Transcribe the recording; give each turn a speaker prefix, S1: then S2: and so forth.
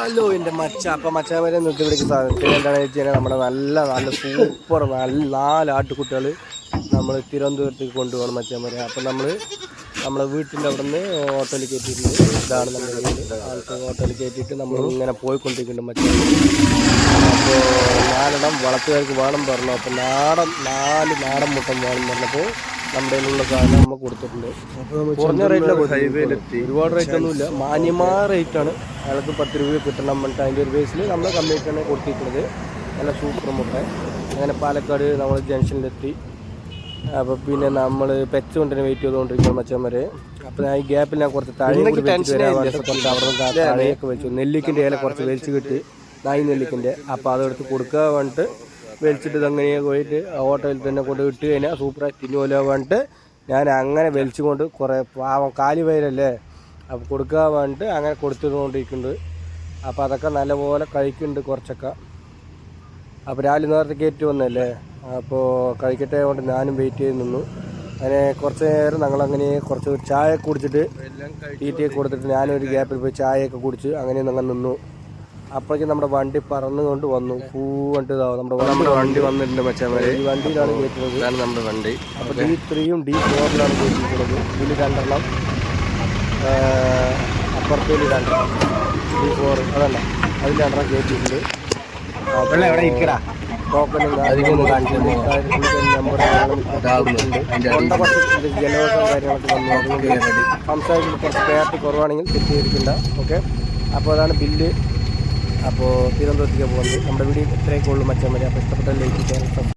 S1: Hello എന്റെ മച്ച. അപ്പം മച്ചാൻ നിർത്തി പിടിക്കുന്ന സാധനത്തിന് എന്താണെന്ന് വെച്ച് കഴിഞ്ഞാൽ നമ്മുടെ നല്ല നല്ല സൂപ്പർ നല്ല നാല് ആട്ടുകുട്ടികൾ നമ്മൾ തിരുവനന്തപുരത്തേക്ക് കൊണ്ടുപോകണം മച്ചാൻ വരെ. അപ്പം നമ്മൾ നമ്മളെ വീട്ടിന്റെ അവിടെ നിന്ന് ഹോട്ടലിൽ കയറ്റിയിട്ടുണ്ട്. ഇതാണ് നമ്മുടെ വീട്. ആൾക്ക് ഹോട്ടലിൽ കയറ്റിയിട്ട് നമ്മൾ ഇങ്ങനെ പോയിക്കൊണ്ടിരിക്കുന്നുണ്ട് മച്ചാൻ അപ്പോൾ നാലെണ്ണം വളർത്തുകാർക്ക് വേണം പറഞ്ഞു. അപ്പോൾ നാടൻ നാല് നാടൻ മുട്ടം വേണം പറഞ്ഞപ്പോൾ നമ്മുടെ കയ്യിലുള്ള സാധനം നമ്മൾ കൊടുത്തിട്ടുണ്ട്. കുറഞ്ഞ റേറ്റിലാണ് ഒരുപാട് റേറ്റ് ഒന്നുമില്ല മാന്യമായ റേറ്റ് ആണ്. അയാൾക്ക് പത്ത് രൂപ കിട്ടണം പറഞ്ഞിട്ട് അതിന്റെ ഒരു ബേസിൽ നമ്മൾ കമ്മിറ്റാണ് കൊടുത്തിട്ടുള്ളത്. നല്ല സൂപ്പർ മുട്ട അങ്ങനെ പാലക്കാട് നമ്മൾ ജംഗ്ഷനിലെത്തി അപ്പോൾ പിന്നെ നമ്മൾ പെച്ച് കൊണ്ടിന് വെയിറ്റ് ചെയ്തുകൊണ്ടിരിക്കണം മച്ചന്മാരെ. അപ്പോൾ ഞാൻ ഈ ഗ്യാപ്പിൽ ഞാൻ കുറച്ച് താഴെ കൂടി കുറച്ച് അവിടെ താഴെയൊക്കെ വെച്ചു. നെല്ലിക്കിന്റെ ഇല കുറച്ച് വലിച്ചു കിട്ടി. നായി നെല്ലിക്കിന്റെ. അപ്പോൾ അതെടുത്ത് കൊടുക്കാൻ വേണ്ടിയിട്ട് വലിച്ചിട്ട് അങ്ങനെ പോയിട്ട് ആ ഓട്ടോയിൽ തന്നെ കൊണ്ട് ഇട്ട് കഴിഞ്ഞാൽ സൂപ്പറായി തിന്നുമല്ലോ പറഞ്ഞിട്ട് ഞാൻ അങ്ങനെ വലിച്ചുകൊണ്ട് കുറേ പാവം കാലി വയറല്ലേ അപ്പോൾ കൊടുക്കാൻ വേണ്ടിയിട്ട് അങ്ങനെ കൊടുത്തുകൊണ്ടിരിക്കുന്നുണ്ട് അപ്പോൾ അതൊക്കെ നല്ലപോലെ കഴിക്കുന്നുണ്ട് കുറച്ചൊക്കെ. അപ്പോൾ രാവിലെ നേരത്തെ കയറ്റി വന്നല്ലേ? അപ്പോൾ കഴിക്കട്ടെ കൊണ്ട് ഞാനും വെയിറ്റ് ചെയ്ത് നിന്നു. അങ്ങനെ കുറച്ച് നേരം ഞങ്ങൾ അങ്ങനെ കുറച്ച് ചായ കുടിച്ചിട്ട് തീറ്റയൊക്കെ കൊടുത്തിട്ട് ഞാനൊരു ഗ്യാപ്പിൽ പോയി ചായയൊക്കെ കുടിച്ച് അങ്ങനെ ഞങ്ങൾ നിന്നു. അപ്പോഴേക്കും നമ്മുടെ വണ്ടി പറന്നുകൊണ്ട് വന്നു. പൂ കണ്ട് നമ്മുടെ നമ്മുടെ വണ്ടി വന്നിട്ടുണ്ട് മച്ചാമാരെ ഈ വണ്ടിയിലാണ് കയറ്റുന്നത്. ഇതാണ് നമ്മുടെ വണ്ടി. അപ്പോൾ ഡി ത്രീയും ഡി ഫോറിലാണ് കയറ്റിയിട്ടുള്ളത് ഇതിൽ രണ്ടെണ്ണം. അപ്പുറത്തേൽ രണ്ടെണ്ണം. ഡി ഫോർ അതല്ല അതിൽ രണ്ടെണ്ണം കയറ്റിയിട്ടുണ്ട്. തൊണ്ട കുറച്ച് ജലദോഷം കാര്യങ്ങളൊക്കെ വന്നു. അതുകൊണ്ട് സംസാരിക്കുന്ന കുറച്ച് ക്ലാരിറ്റി കുറവാണെങ്കിൽ തെറ്റിയിരിക്കണ്ട ഓക്കെ അപ്പോൾ അതാണ് ബില്ല് അപ്പോൾ തിരുവനന്തപുരത്തേക്ക് പോകുന്നത് നമ്മുടെ വീഡിയോ ഇത്രയൊക്കെ ഉള്ളൂ. മച്ചാൻ മതി. അപ്പോൾ ഇഷ്ടപ്പെട്ട ലൈക്ക് ചെയ്യാൻ